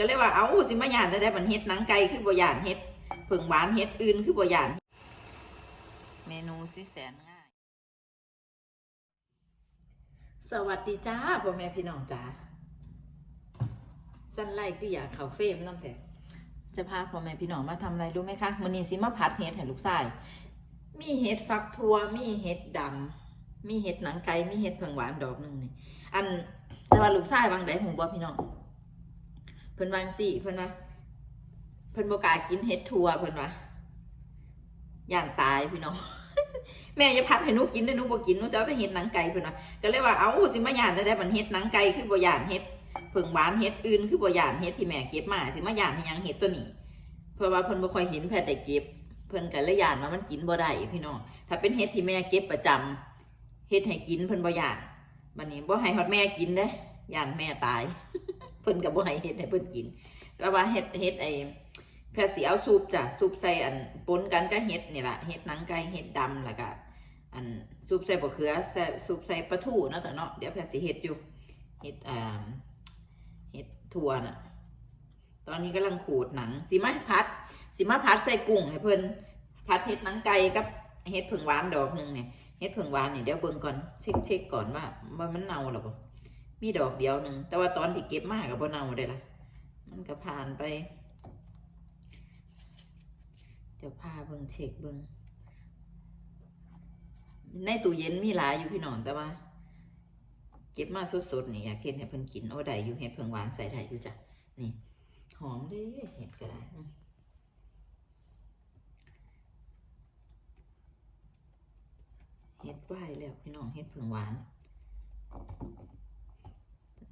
ก็เลยว่าเอาสิมาหยานจะได้บันเฮ็ดหนังไก่คือบ่ย่านเฮ็ดเพิ่งหวานเฮ็ดอื่นคือบ่ย่านเมนูสิแสนง่าย สวัสดีจ้าพ่อแม่พี่น้องจ้าสั้นไล่คืออยากเขาเฟมน้ำแต่จะพาพ่อแม่พี่น้องมาทำอะไรรู้ไหมคะมื้อนี้สิมาผัดเห็ดให้ลูกชายมีเห็ดฟักทัวมีเห็ดดำมีเห็ดหนังไก่มีเห็ดเผืองหวานดอกหนึ่งนี่อันแต่ว่าลูกชายบางไดหูบ่พี่น้อง เพิ่นวางสี่เพิ่นว่าเพิ่นบ่กากินเห็ดทัวเพิ่นว่าย่านตายพี่น้องแม่อย่าพัดให้หนูกินเด้หนูบ่กินหนูจะเอาแต่เห็ดหนังไก่เพิ่นว่าก็เลยว่าเอ้าสิมาย่านจะได้บันเห็ดหนังไก่คือบ่ย่านเห็ดเผืองหวานเห็ดอื่นคือบ่ย่านเห็ดที่แม่เก็บมาสิมาย่านให้ยังเห็ดตัวนี้ เพราะว่าเพิ่นบ่ค่อยเห็นแพทย์ได้เก็บเพิ่นก็เลยย่านว่ามันกินบ่ได้พี่น้องถ้าเป็นเห็ดที่แม่เก็บประจำเฮ็ดให้กินเพิ่นบ่ย่านบัดนี้บ่ให้ฮอดแม่กินเด้ย่านแม่ตาย พิ่นก็บ่ให้เฮ็ดให้เพิ่นกิน ก็ว่าเฮ็ดเฮ็ดไอ้แพทย์สิเอาซุปจ้ะซุปใส่อันปนกันกับเฮ็ดนี่แหละเฮ็ดหนังไก่เฮ็ดดำแล้วก็อันซุปใส่บะเขือใส่ซุปใส่ปลาทูเนาะจ้ะเนาะเดี๋ยวแพทย์สิเฮ็ดอยู่เฮ็ดอ่าเฮ็ดถั่วน่ะตอนนี้กำลังขูดหนังสิมาพัดสิมาพัดใส่กุ้งให้เพิ่นพัดเฮ็ดหนังไก่กับเฮ็ดผึ่งหวานดอกหนึ่งเนี่ยเฮ็ดผึ่งหวานนี่เดี๋ยวเบิ่งก่อนเช็คเช็คก่อนว่าว่ามันเน่าหรือเปล่า มีดอกเดียวหนึ่งแต่ว่าตอนที่เก็บมาก็บ่เน่าได้ละมันก็ผ่านไปเดี๋ยวพาเบิ่งเช็คเบิ่งในตู้เย็นมีหลายอยู่พี่น้องแต่ว่า เก็บมาสดๆนี่อยากเฮ็ดให้เพิ่นกินโอ้ได้อยู่เฮ็ดเผึ่งหวานใส่ได้อยู่จ้ะนี่หอมเด้เฮ็ดก็ได้เฮ็ดไหวแล้วพี่น้องเฮ็ดผึ่งหวาน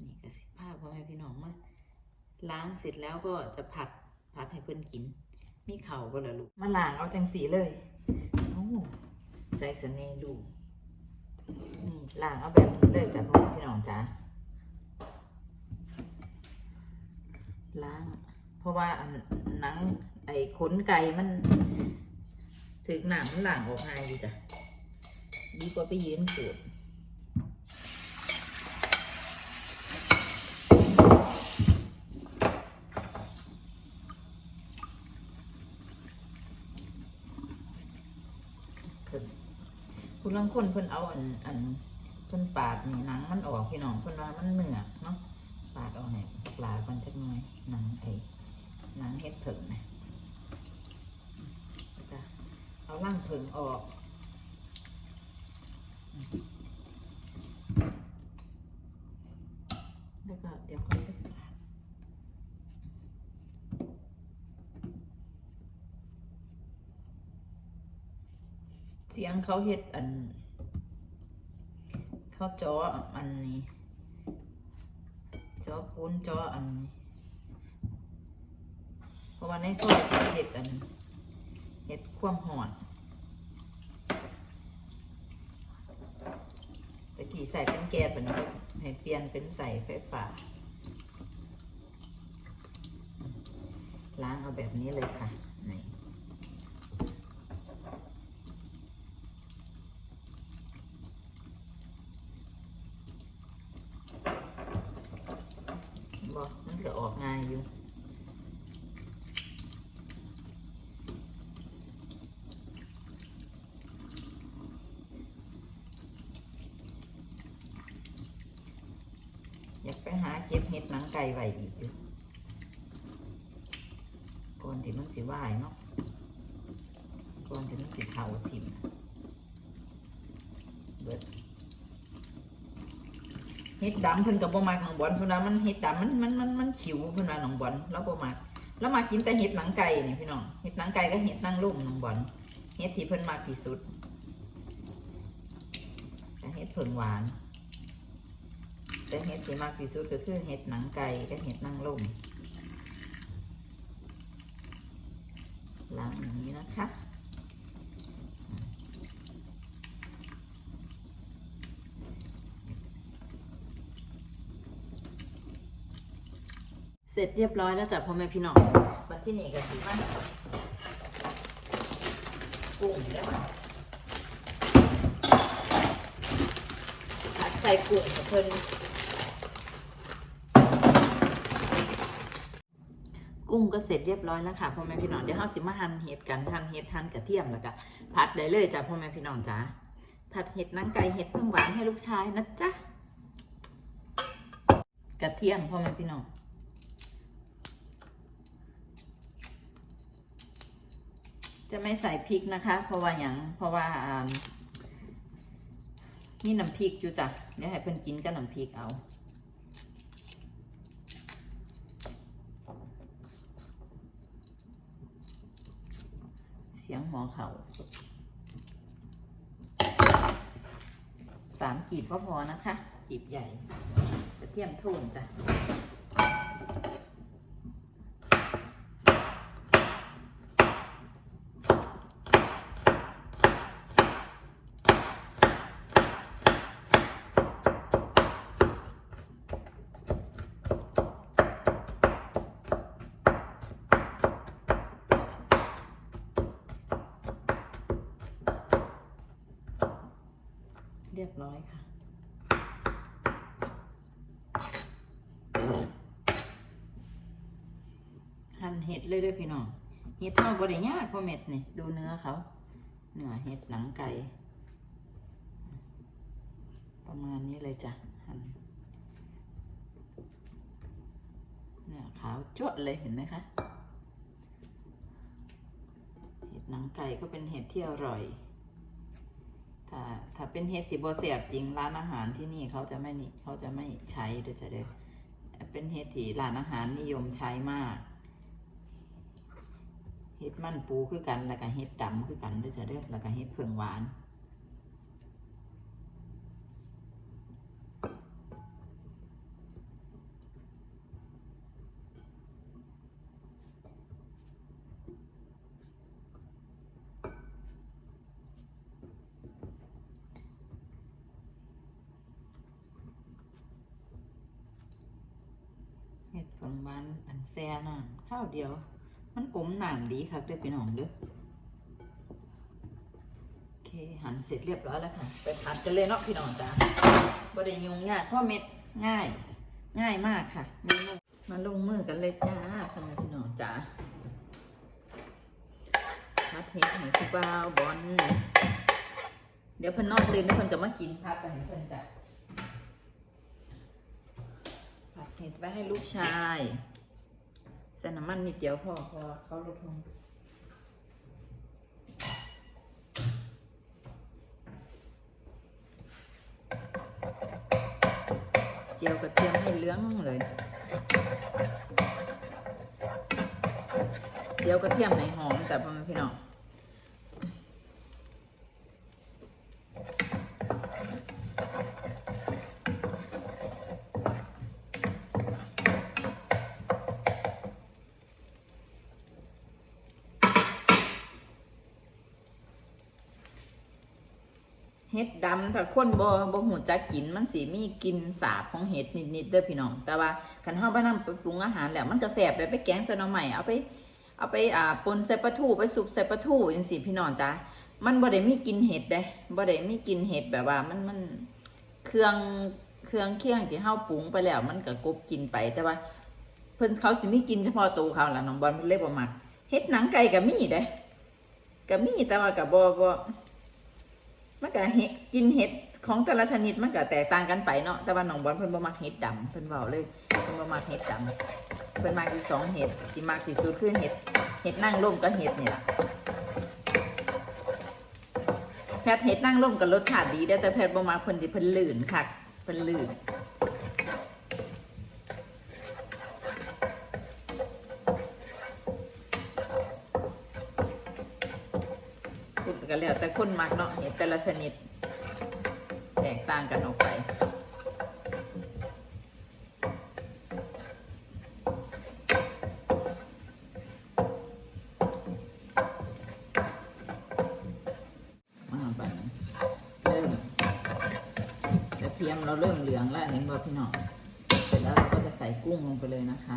นนี้ก็สิพาพ่อแม่พี่น้องมาล้างเสร็จแล้วก็จะผัดผัดให้เพื่อนกิน มีเข่าวก็ละลูกมาล้างเอาจังสีเลยโอ้ใส่เสน่ห์ลูกนี่ล้างเอาแบบนี้เลยจ้ะพ่อแม่พี่น้องจ้าล้าง เพราะว่าอันหนังไอ้ขนไก่มันถึกหนังมันล้างออกง่ายอยู่จ้ะดีกว่าไปยืนเกิดเพิ่น คุณลังคนเพิ่นเอาอันอันเพิ่นปาดนี่หนังมันออกพี่น้องเพิ่นว่ามันเหนือกเนาะปาดออกให้ปลามันจักหน่อยหนังไอ้หนังเฮ็ดเผิงนะจ้ะเอาล่างเผิงออกแล้วก็เดี๋ยวค่อยไปปาดเสียงเขาเฮ็ดอัน เขาจออันนี้จอปูนจออัน เพราะว่าในโซอยเขาเฮ็ดอันเฮ็ดความหอนตะกี้ใส่เป็นแก๊สเป็นให้เปลี่ยนเป็นใส่ไฟฟ้าล้างเอาแบบนี้เลยค่ะนี่บอกมันจะออกง่ายอยู่ อยากไปหาเก็บเห็ดหนังไก่ไว้อีกอยู่ก่อนที่มันสิว่ายเนาะก่อนที่มันสิเผาทิ่มเบิดเห็ดดำเพิ่นกับบ่มาของบอลเพิ่นว่ามันเห็ดดำมันมันมันมันขิวเพิ่นว่าน้องบอลแล้วบ่มาแล้วมากินแต่เห็ดหนังไก่นี่พี่น้องเห็ดหนังไก่ก็เห็ดนางรุ่มน้องบอลเห็ดที่เพิ่นมากที่สุดแต่เห็ดเพิ่งหวาน แต่เห็ดที่มากที่สุดก็คือเห็ดหนังไก่กับเห็ดนางรมล้างอย่างนี้นะคะเสร็จเรียบร้อยแล้วจ้ะพ่อแม่พี่น้องวันที่นี่ก็สิมากุ้งแล้วใส่กุ้งกับเพิ่น กุ้งก็เสร็จเรียบร้อยแล้วค่ะพ่อแม่พี่น้องเดี๋ยวเราสิมาหั่นเห็ดกันหั่นเห็ดหั่นกระเทียมแล้วก็ผัดได้เลยจ้ะพ่อแม่พี่น้องจ้าผัดเห็ดนางไก่เห็ดพึ่งหวานให้ลูกชายนะจ๊ะกระเทียมพ่อแม่พี่น้องจะไม่ใส่พริกนะคะ เพราะว่าอย่างเพราะว่าอ่ามีน้ำพริกอยู่จ้ะเดี๋ยวให้เพิ่นกินกับน้ำพริกเอา เสียง หมอเขาสามกีบก็พอนะคะ กีบใหญ่กระเทียมโทนจ้ะ เรียบร้อยค่ะ หั่นเห็ดเลยด้วยพี่น้อง เห็ดเท่าบริยากพ่อเม็ดนี่ดูเนื้อเขา เนื้อเห็ดหนังไก่ ประมาณนี้เลยจ้ะ หั่นเนื้อขาวจวดเลยเห็นไหมคะ เห็ดหนังไก่ก็เป็นเห็ดที่อร่อย ถ้าถ้าเป็นเฮ็ดติบเสียบจริงร้านอาหารที่นี่เขาจะไม่นี่เขาจะไม่ใช้ด้วยจะเด้อเป็นเฮ็ดที่ร้านอาหารนิยมใช้มากเฮ็ดมันปูคือกันแล้วก็เฮ็ดดำคือกันด้วยจะเด้อแล้วก็เฮ็ดเผืองหวาน เห็ดเผืองหวานอันแซ่น้ำข้าวเดียว มันอมหน้ำดีค่ะเด้อพี่น้องเด้อโอเคหั่นเสร็จเรียบร้อยแล้วค่ะ ไปผัดกันเลยเนาะพี่น้องจ้าบ่ได้ยุ่งยากเพราะเม็ดง่าย ง่ายมากค่ะเมนูมาลงมือกันเลยจ้าทำไมพี่น้องจ้าผัดเห็ดให้ผู้บ่าวบอลเดี๋ยวเพิ่นนอนตื่นแล้วเพิ่นจะมากินผัดไปให้เพิ่นจ้ะผัดเห็ดไว้ให้ลูกชายใส่น้ำมันนิดเดียวพอพอเขาลดลงเจียวกระเทียมให้เหลื้องเลย เจียวกระเทียมให้หอมแต่พ่อแม่พี่น้อง เห็ดดำถ้าคนบ่บ่หูจักกินมันสิมีกลิ่นสาบของเห็ดนิดๆเด้อพี่น้อง แต่ว่าคันเฮาไปนำไปปรุงอาหารแล้วมันก็แซ่บได้ไปแกงใส่หน่อไม้เอาไปเอาไปอ่าปนใส่ปลาทูไปสุกใส่ปลาทูจังซี่พี่น้องจ้ามันบ่ได้มีกินเห็ดเด้บ่ได้มีกินเห็ดแบบว่ามันมันเครื่องเครื่องเคียงที่เฮาปรุงไปแล้วมันก็กบกินไปแต่ว่า เพิ่นเขาสิมีกินเฉพาะตัวเขาล่ะน้องบอลเพิ่นเลยบ่มักเห็ดหนังไก่ก็มีเด้ก็มีแต่ว่าก็บ่บ่ มันก็เห็ดกินเห็ดของแต่ละชนิดมันก็แตกต่างกันไปเนาะแต่ว่าน้องบอลเพิ่นบ่มักเห็ดดำเพิ่นเบาเลยเพิ่นบ่มักเห็ดดำเป็นมากที่สองเห็ดที่มากที่สุดคือเห็ดเห็ดนั่งร่มกับเห็ดนี่ล่ะแพทเห็ดนั่งร่มกับรสชาติดีได้แต่แพทบ่มาเพิ่นที่เพิ่นลื่นคักเพิ่นลื่น กันแล้วแต่คนมักเนาะเห็ดแต่ละชนิดแตกต่างกันออกไปอ่าบัดนี้เริ่มกระเทียมเราเริ่มเหลืองแล้วเห็นบ่พี่น้องเสร็จแล้วเราก็จะใส่กุ้งลงไปเลยนะคะ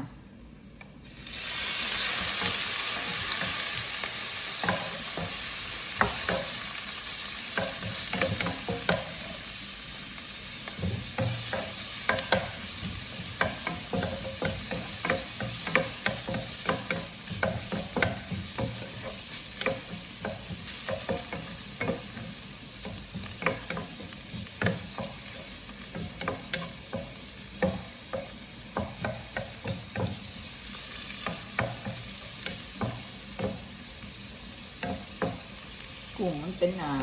เป็นอ่า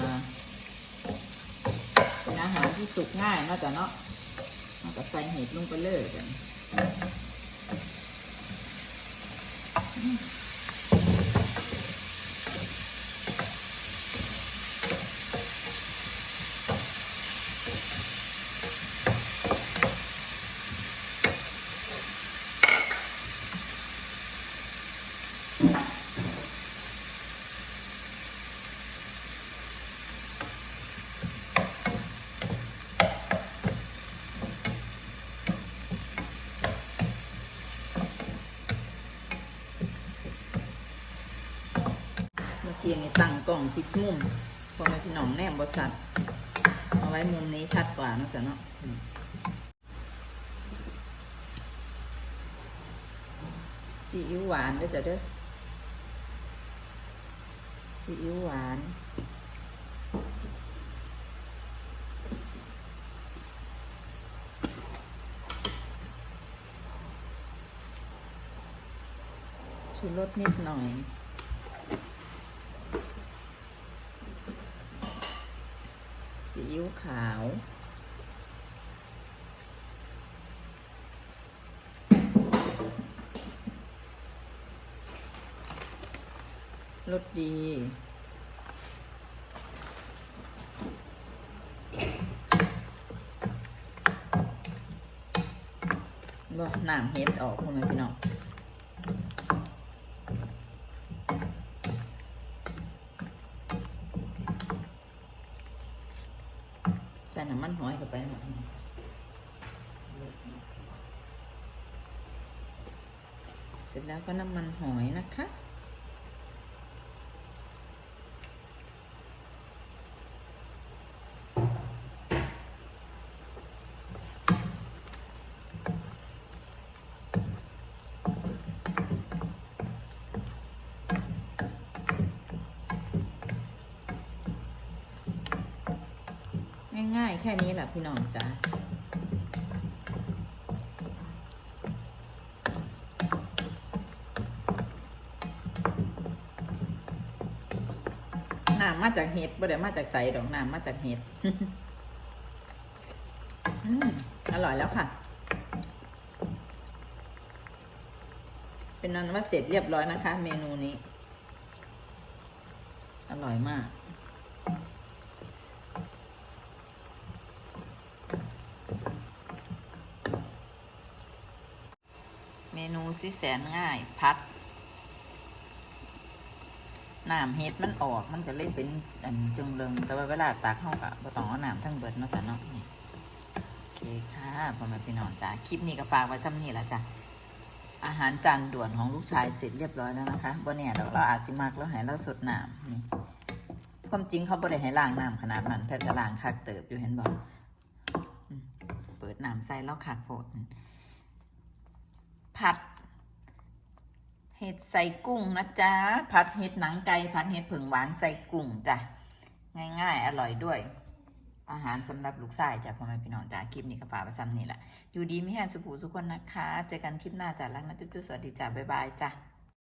เป็นอาหารที่สุกง่ายนาะจ้ะเนาะเราก็ใส่เห็ดลงไปเลยกัน ทีมนี่ตั้งกล้องพิกมุมพอมาพี่น้องแนมบริษัทเอาไว้มุมนี้ชัดกว่านะจ๊ะเนาะซีอิ๊วหวานด้วยจ้ะเด้อซีอิ๊วหวานชูรสนิดหน่อย ซีอิ๊วขาว ร สดี บ่น้ำเฮ็ดออกพ่อแม่พี่น้องใส่น้ำมันหอยเข้าไปหน่อยเสร็จแล้วก็น้ำมันหอยนะคะ ง่ายๆ แค่นี้แหละพี่น้องจ้าน้ำมาจากเห็ดบ่ได้มาจากใสดอกน้ำมาจากเห็ดอืมอร่อยแล้วค่ะ เป็นนั้นว่าเสร็จเรียบร้อยนะคะ เมนูนี้ อร่อยมาก นูสิแสนง่ายพัดน้ำเห็ดมันออกมันก็เลยเป็นอันจึงเริงแต่ว่าเวลาตักเข้ากับบ่ต้องเอาน้ำทั้งเบิดเนาะจ้ะเนาะนี่โอเคค่ะพ่อแม่พี่น้องจ้าคลิปนี้ก็ฝากไว้ซ้ำนี่ละจ้ะอาหารจานด่วนของลูกชายเสร็จเรียบร้อยแล้วนะคะบ่เนี่ยเราอาจสิมักแล้วให้เราสดน้ำนี่ความจริงเขาบ่ได้ให้ล้างน้ำขนาดนั้นแพทย์ก็ล้างคักเติบอยู่เห็นบอกเปิดน้ำใส่แล้วคักโพด ผัด เห็ดใส่กุ้งนะจ๊ะ ผัดเห็ดหนังไก่ผัดเห็ดผึ่งหวานใส่กุ้งจ้ะ ง่ายๆ อร่อยด้วย อาหารสำหรับลูกชายจ้ะพ่อแม่พี่น้องจ้ะคลิปนี้ก็ฝากไว้ซ้ำนี่แหละ อยู่ดีไม่แห้งสุขูสุขคนนะคะ เจอกันคลิปหน้าจ้ะรักนะจุ๊บๆสวัสดีจ้ะบ๊ายบายจ้ะ